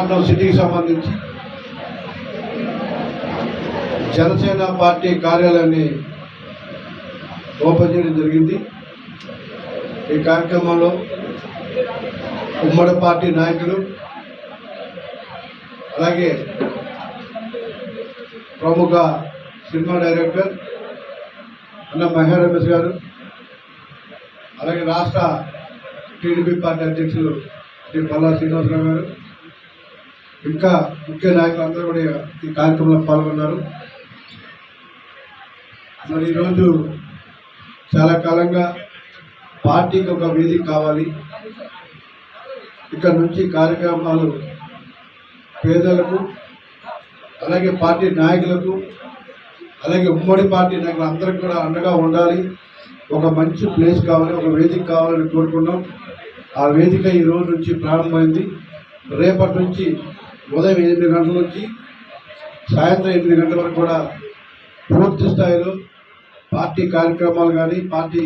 విశాఖపట్నం సిటీకి సంబంధించి జనసేన పార్టీ కార్యాలయాన్ని ఓపెన్ చేయడం జరిగింది. ఈ కార్యక్రమంలో ఉమ్మడి పార్టీ నాయకులు అలాగే ప్రముఖ సినిమా డైరెక్టర్ అన్న మహేర్ రమేష్ గారు అలాగే రాష్ట్ర టీడీపీ పార్టీ అధ్యక్షులు శ్రీ పల్లా శ్రీనివాసరావు గారు ఇంకా ముఖ్య నాయకులు అందరూ కూడా ఈ కార్యక్రమంలో పాల్గొన్నారు. మరి ఈరోజు చాలా కాలంగా పార్టీకి ఒక వేదిక కావాలి. ఇక్కడ నుంచి కార్యక్రమాలు పేదలకు అలాగే పార్టీ నాయకులకు అలాగే ఉమ్మడి పార్టీ నాయకులు అందరికి కూడా అండగా ఉండాలి. ఒక మంచి ప్లేస్ కావాలి ఒక వేదిక కావాలని కోరుకున్నాం. ఆ వేదిక ఈ రోజు నుంచి ప్రారంభమైంది. రేపటి నుంచి ఉదయం ఎనిమిది గంటల నుంచి సాయంత్రం ఎనిమిది గంటల వరకు కూడా పూర్తి స్థాయిలో పార్టీ కార్యక్రమాలు కానీ పార్టీ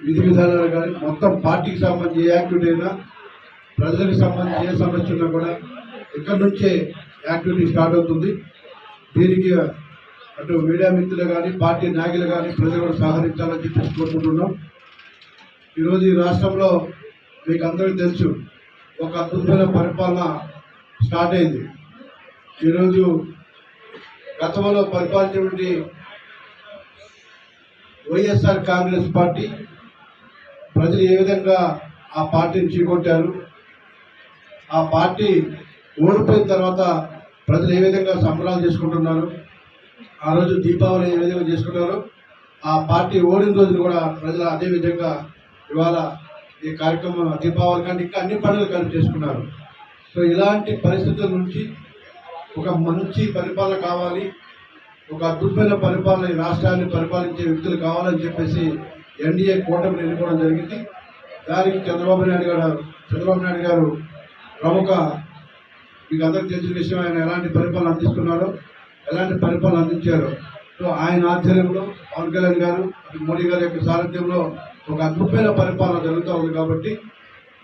విధి విధానాలు కానీ మొత్తం పార్టీకి సంబంధించి ఏ యాక్టివిటీ అయినా ప్రజలకు సంబంధించి ఏ సమస్య ఉన్నా కూడా ఇక్కడ నుంచే యాక్టివిటీ స్టార్ట్ అవుతుంది. దీనికి అటు మీడియా మిత్రులు కానీ పార్టీ నాయకులు కానీ ప్రజలు కూడా సహకరించాలని చెప్పి కోరుకుంటున్నాం. ఈరోజు ఈ రాష్ట్రంలో మీకు అందరికీ తెలుసు ఒక అద్భుతమైన పరిపాలన స్టార్ట్ అయింది. ఈరోజు గతంలో పరిపాలించినటువంటి వైఎస్ఆర్ కాంగ్రెస్ పార్టీ ప్రజలు ఏ విధంగా ఆ పార్టీని చీకొట్టారు ఆ పార్టీ ఓడిపోయిన తర్వాత ప్రజలు ఏ విధంగా సంబరాలు చేసుకుంటున్నారు ఆ రోజు దీపావళి ఏ విధంగా చేసుకున్నారో ఆ పార్టీ ఓడిన రోజులు కూడా ప్రజలు అదే విధంగా ఇవాళ ఈ కార్యక్రమం దీపావళి కానీ ఇంకా అన్ని పండుగలు కలిపి చేసుకున్నారు. సో ఇలాంటి పరిస్థితుల నుంచి ఒక మంచి పరిపాలన కావాలి ఒక అద్భుతమైన పరిపాలన ఈ రాష్ట్రాన్ని పరిపాలించే వ్యక్తులు కావాలని చెప్పేసి ఎన్డీఏ కూటమిని ఎన్నుకోవడం జరిగింది. దానికి చంద్రబాబు నాయుడు గారు చంద్రబాబు నాయుడు గారు ప్రముఖ మీకు అందరికి తెలిసిన విషయం ఆయన ఎలాంటి పరిపాలన అందిస్తున్నారో ఎలాంటి పరిపాలన అందించారో. సో ఆయన ఆధ్వర్యంలో పవన్ కళ్యాణ్ గారు మోడీ గారి యొక్క సారథ్యంలో ఒక అద్భుతమైన పరిపాలన జరుగుతూ ఉంది కాబట్టి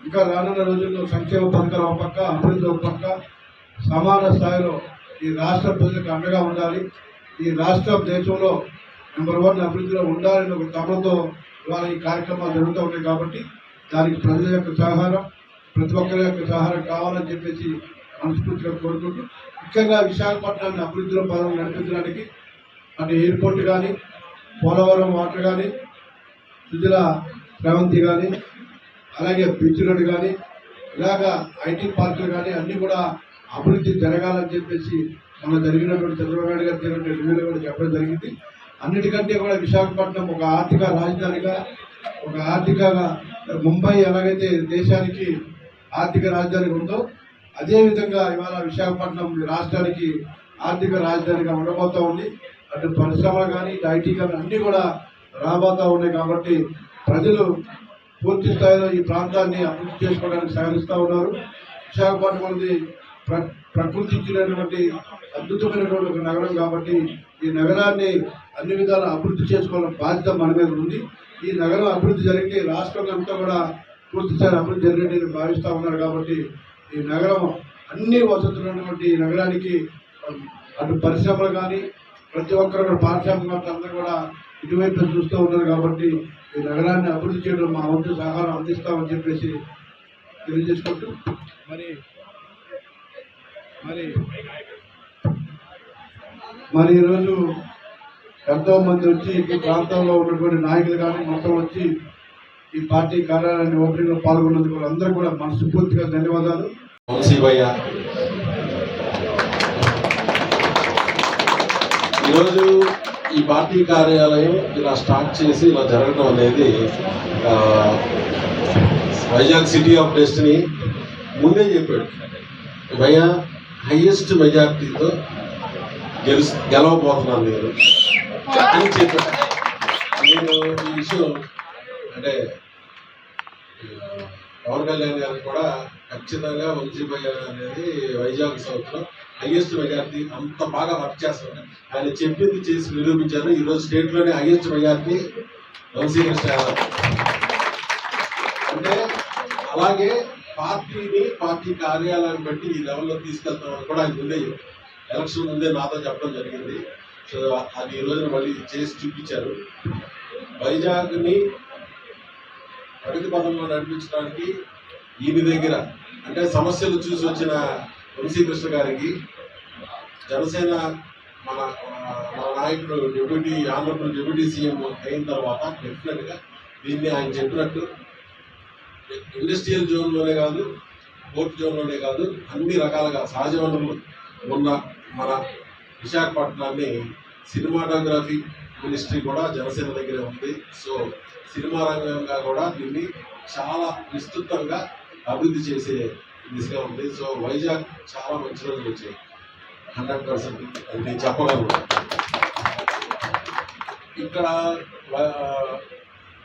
ఇంకా రానున్న రోజుల్లో సంక్షేమ పథకాలు ఒక పక్క అభివృద్ధి ఒక పక్క సమాన స్థాయిలో ఈ రాష్ట్ర ప్రజలకు అండగా ఉండాలి. ఈ రాష్ట్రం దేశంలో నెంబర్ వన్ అభివృద్ధిలో ఉండాలని ఒక తమతో ఇవాళ ఈ కార్యక్రమాలు జరుగుతూ ఉన్నాయి కాబట్టి దానికి ప్రజల యొక్క సహకారం ప్రతి ఒక్కరి యొక్క సహకారం కావాలని చెప్పేసి మనస్ఫూర్తిగా కోరుకుంటూ ముఖ్యంగా విశాఖపట్నాన్ని అభివృద్ధిలో పదం నడిపించడానికి అటు ఎయిర్పోర్ట్ కానీ పోలవరం వాటర్ కానీ సుజల శ్రవంతి కానీ అలాగే బీచ్ రోడ్ కానీ ఇలాగా ఐటీ పార్కులు కానీ అన్నీ కూడా అభివృద్ధి జరగాలని చెప్పేసి మన జరిగినటువంటి చంద్రబాబు నాయుడు గారు జరిగిన రివ్యూలో కూడా చెప్పడం జరిగింది. అన్నిటికంటే కూడా విశాఖపట్నం ఒక ఆర్థిక రాజధానిగా ఒక ఆర్థికంగా ముంబై ఎలాగైతే దేశానికి ఆర్థిక రాజధాని ఉందో అదేవిధంగా ఇవాళ విశాఖపట్నం రాష్ట్రానికి ఆర్థిక రాజధానిగా ఉండబోతూ ఉంది. అటు పరిశ్రమలు కానీ ఇటు ఐటీ కానీ అన్నీ కూడా రాబోతా ఉన్నాయి కాబట్టి ప్రజలు పూర్తి స్థాయిలో ఈ ప్రాంతాన్ని అభివృద్ధి చేసుకోవడానికి సహకరిస్తూ ఉన్నారు. విశాఖపట్నం అనేది ప్ర ప్రకృతి ఇచ్చినటువంటి అద్భుతమైనటువంటి ఒక నగరం కాబట్టి ఈ నగరాన్ని అన్ని విధాల అభివృద్ధి చేసుకోవాలని బాధ్యత మన మీద ఉంది. ఈ నగరం అభివృద్ధి జరిగితే రాష్ట్రం అంతా కూడా పూర్తిస్థాయి అభివృద్ధి జరిగేది భావిస్తూ ఉన్నారు కాబట్టి ఈ నగరం అన్ని వసతులున్నటువంటి ఈ నగరానికి అటు పరిశ్రమలు కానీ ప్రతి ఒక్కరు కూడా అందరూ కూడా ఇటువైపు చూస్తూ ఉన్నారు కాబట్టి ఈ నగరాన్ని అభివృద్ధి చేయడం మా వంతు సహకారం అందిస్తామని చెప్పేసి తెలియజేసుకుంటూ మరి మరి. మరి ఈరోజు ఎంతో మంది వచ్చి ఈ ప్రాంతంలో ఉన్నటువంటి నాయకులు కానీ మొత్తం వచ్చి ఈ పార్టీ కార్యాలయాన్ని ఓపెనింగ్లో పాల్గొన్నందుకు వాళ్ళందరూ కూడా మనస్ఫూర్తిగా ధన్యవాదాలు. ఈరోజు ఈ పార్టీ కార్యాలయం ఇలా స్టార్ట్ చేసి ఇలా జరగడం అనేది వైజాగ్ సిటీ ఆఫ్ డెస్టినీ ముందే చెప్పాడు. భయ్య హయ్యెస్ట్ మెజార్టీతో గెలు గెలవబోతున్నాను నేను అని చెప్పాడు. నేను ఈ విషయం అంటే పవన్ కళ్యాణ్ గారు కూడా ఖచ్చితంగా వంశీభయ్య అనేది వైజాగ్ సౌత్ హైయెస్ట్ మెజార్టీ అంత బాగా వర్క్ చేస్తారు ఆయన చెప్పింది చేసి నిరూపించారు. ఈ రోజు స్టేట్లోనే హైయెస్ట్ మెజార్టీ వంశీకృష్ణ యాదవ్. అంటే అలాగే పార్టీని పార్టీ కార్యాలయాన్ని బట్టి ఈ లెవెల్లో తీసుకెళ్తామని కూడా ఆయన ముందే ఎలక్షన్ ముందే నాతో చెప్పడం జరిగింది. సో అది ఈ రోజున మళ్ళీ చేసి చూపించారు. వైజాగ్ని ప్రగతి పదంలో నడిపించడానికి ఈయన దగ్గర అంటే సమస్యలు చూసి వచ్చిన వంశీకృష్ణ గారికి జనసేన మన మన నాయకుడు డిప్యూటీ ఆంధ్రప్రదేశ్ డిప్యూటీ సీఎం అయిన తర్వాత డెఫినెట్గా దీన్ని ఆయన చెప్పినట్టు ఇండస్ట్రియల్ జోన్లోనే కాదు పోర్ట్ జోన్లోనే కాదు అన్ని రకాలుగా సహజ వనరులు ఉన్న మన విశాఖపట్నాన్ని సినిమాటోగ్రఫీ మినిస్ట్రీ కూడా జనసేన దగ్గరే ఉంది. సో సినిమా రంగంగా కూడా దీన్ని చాలా విస్తృతంగా అభివృద్ధి చేసే దిశగా ఉంది. సో వైజాగ్ చాలా మంచి రోజులు వచ్చాయి. హండ్రెడ్ పర్సెంట్ అది నేను చెప్పగలను. ఇక్కడ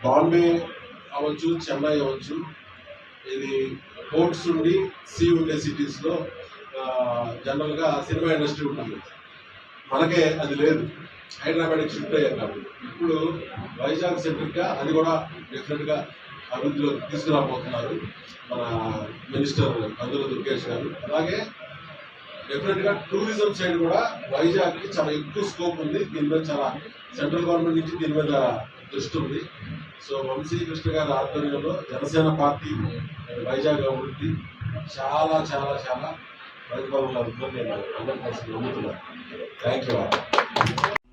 బాంబే అవ్వచ్చు చెన్నై అవ్వచ్చు ఇది పోర్ట్స్ ఉండి సీ ఉండే సిటీస్లో జనరల్గా సినిమా ఇండస్ట్రీ ఉంటుంది. మనకే అది లేదు. హైదరాబాద్కి షిఫ్ట్ అయ్యాం కాబట్టి. ఇప్పుడు వైజాగ్ సెంట్రిక్గా అది కూడా డెఫినెట్గా అభివృద్ధిలో తీసుకురాబోతున్నారు మన మినిస్టర్ కందుల దుర్గేష్ గారు. అలాగే డెఫినెట్గా టూరిజం సైడ్ కూడా వైజాగ్కి చాలా ఎక్కువ స్కోప్ ఉంది. దీని మీద చాలా సెంట్రల్ గవర్నమెంట్ నుంచి దీని మీద దృష్టి ఉంది. సో వంశీకృష్ణ గారి ఆధ్వర్యంలో జనసేన పార్టీ వైజాగ్ అభివృద్ధి చాలా చాలా చాలా ప్రతిఫలం అవుతుందని నేను హండ్రెడ్ పర్సెంట్ నమ్ముతున్నాను థ్యాంక్ యూ